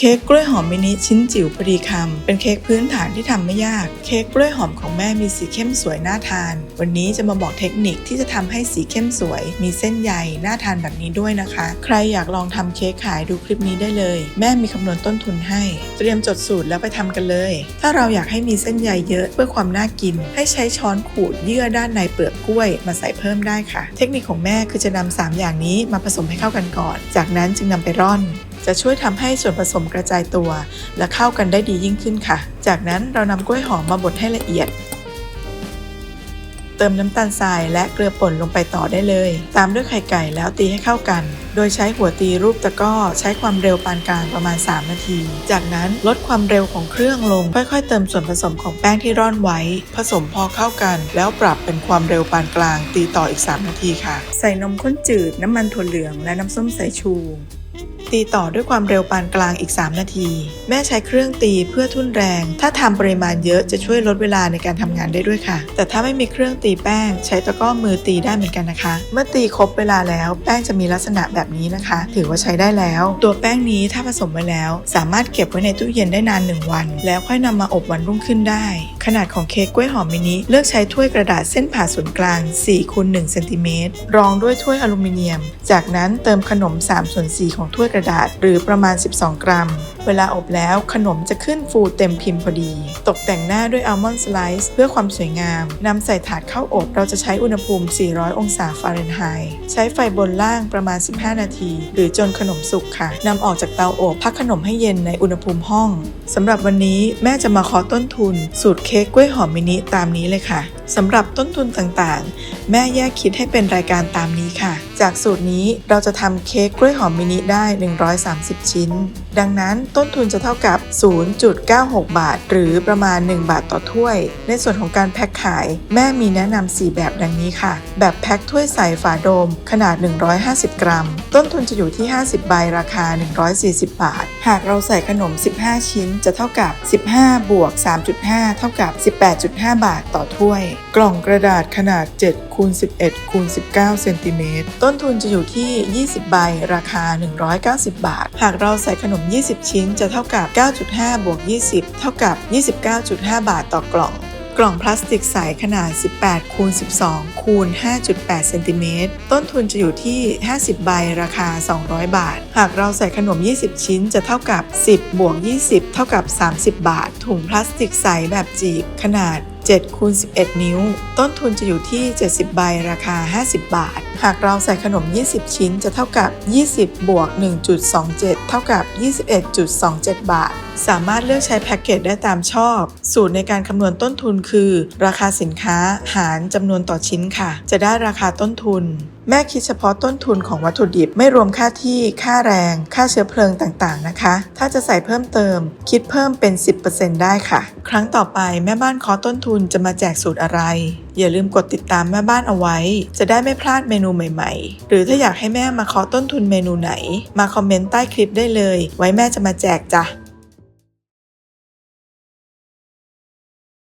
เค้กกล้วยหอมมินิชิ้นจิ๋วพอดีคำ เป็นเค้กพื้นฐานที่ทำไม่ยาก เค้กกล้วยหอมของแม่มีสีเข้มสวยน่าทาน วันนี้จะมาบอกเทคนิคที่จะทำให้สีเข้มสวย มีเส้นใยน่าทานแบบนี้ด้วยนะคะ ใครอยากลองทำเค้กขายดูคลิปนี้ได้เลย แม่มีคำนวณต้นทุนให้ เตรียมจดสูตรแล้วไปทำกันเลย ถ้าเราอยากให้มีเส้นใยเยอะเพื่อความน่ากิน ให้ใช้ช้อนขูดเยื่อด้านในเปลือกกล้วย มาใส่เพิ่มได้ค่ะ เทคนิคของแม่คือจะนำสามอย่างนี้มาผสมให้เข้ากันก่อน จากนั้นจึงนำไปร่อน จะช่วยทำให้ส่วนผสมกระจายตัว และเข้ากันได้ดียิ่งขึ้นค่ะ จากนั้นเรานำกล้วยหอมมาบดให้ละเอียด เติมน้ำตาลทรายและเกลือป่นลงไปต่อได้เลย ตามด้วยไข่ไก่แล้วตีให้เข้ากัน โดยใช้หัวตีรูปตะก้อ ใช้ความเร็วปานกลางประมาณ 3 นาที จากนั้นลดความเร็วของเครื่องลง ค่อยๆ เติมส่วนผสมของแป้งที่ร่อนไว้ ผสมพอเข้ากัน แล้วปรับเป็นความเร็วปานกลาง ตีต่ออีก 3 นาทีค่ะ ใส่นมข้นจืด น้ำมันถั่วเหลืองและน้ำส้มสายชู ตีต่อด้วยความเร็วปานกลางอีก 3 นาที แม่ใช้เครื่องตีเพื่อทุ่นแรง ถ้าทำปริมาณเยอะจะช่วยลดเวลาในการทำงานได้ด้วยค่ะ แต่ถ้าไม่มีเครื่องตีแป้ง ใช้ตะกร้อมือตีได้เหมือนกันนะคะ เมื่อตีครบเวลาแล้วแป้งจะมีลักษณะแบบนี้นะคะ ถือว่าใช้ได้แล้ว ตัวแป้งนี้ถ้าผสมไว้แล้ว สามารถเก็บไว้ในตู้เย็นได้นาน 1 วัน แล้วค่อยนำมาอบวันรุ่งขึ้นได้ ขนาดของเค้กกล้วยหอมมินิเลือกใช้ถ้วยกระดาษเส้นผ่าศูนย์กลาง4คูณ1เซนติเมตรรองด้วยถ้วยอลูมิเนียม จากนั้นเติมขนม3ส่วน4ของถ้วยกระดาษหรือประมาณ 12 กรัม เวลาอบแล้วขนมจะขึ้นฟูเต็มพิมพ์พอดี ตกแต่งหน้าด้วยอัลมอนด์สไลซ์เพื่อความสวยงามนำใส่ถาดเข้าอบเราจะใช้อุณหภูมิ 400 องศาฟาเรนไฮต์ใช้ไฟบนล่างประมาณ 15 นาที หรือจนขนมสุกค่ะนำออกจากเตาอบพักขนมให้เย็นในอุณหภูมิห้องสำหรับวันนี้แม่จะมาเคาะต้นทุน สูตรเค้กกล้วยหอมมินิตามนี้เลยค่ะ สำหรับต้นทุนต่างๆ แม่แยกคิดให้เป็นรายการตามนี้ค่ะ จากสูตรนี้เราจะทำเค้กกล้วยหอมมินิได้ 130 ชิ้น ดังนั้นต้นทุนจะเท่ากับ 0.96 บาท หรือประมาณ 1 บาทต่อถ้วย ในส่วนของการแพ็คขาย แม่มีแนะนำ4 แบบดังนี้ค่ะ แบบแพ็คถ้วยใส่ฝาโดม ขนาด 150 กรัม ต้นทุนจะอยู่ที่ 50 ใบราคา 140 บาท หากเราใส่ขนม 15 ชิ้นจะเท่ากับ 15 บวก 3.5 เท่ากับ 18.5 บาทต่อถ้วย กล่องกระดาษขนาด7คูณ11คูณ19เซนติเมตรต้นทุนจะอยู่ที่ 20 ใบ ราคา 190 บาท หากเราใส่ขนม 20 ชิ้นจะเท่ากับ 9.5 บวก 20 เท่ากับ 29.5 บาทต่อกล่อง กล่องพลาสติกใสขนาด 18 คูณ 12 คูณ 5.8 เซนติเมตร ต้นทุนจะอยู่ที่ 50 ใบ ราคา 200 บาท หากเราใส่ขนม 20 ชิ้นจะเท่ากับ 10 บวก 20 เท่ากับ 30 บาท ถุงพลาสติกใสแบบจีบขนาด 7คูณ11 นิ้ว ต้นทุนจะอยู่ที่ 70 ใบราคา 50 บาท หากเราใส่ขนม 20 ชิ้นจะเท่ากับ 20 บวก 1.27 เท่ากับ 21.27 บาท สามารถเลือกใช้แพ็กเกจได้ตามชอบ สูตรในการคำนวณต้นทุนคือ ราคาสินค้าหารจำนวนต่อชิ้นค่ะ จะได้ราคาต้นทุน แม่คิดเฉพาะต้นทุนของวัตถุดิบไม่รวมค่าที่ค่าแรง ค่าเชื้อเพลิงต่างๆนะคะ ถ้าจะใส่เพิ่มเติม คิดเพิ่มเป็น 10%ได้ค่ะ ครั้งต่อไปแม่บ้านขอต้นทุนจะมาแจกสูตรอะไร อย่าลืมกดติดตามแม่บ้านเอาไว้ จะได้ไม่พลาดเมนูใหม่ๆ หรือถ้าอยากให้แม่มาเคาะต้นทุนเมนูไหน มาคอมเมนต์ใต้คลิปได้เลย ไว้แม่จะมาแจกจ้ะ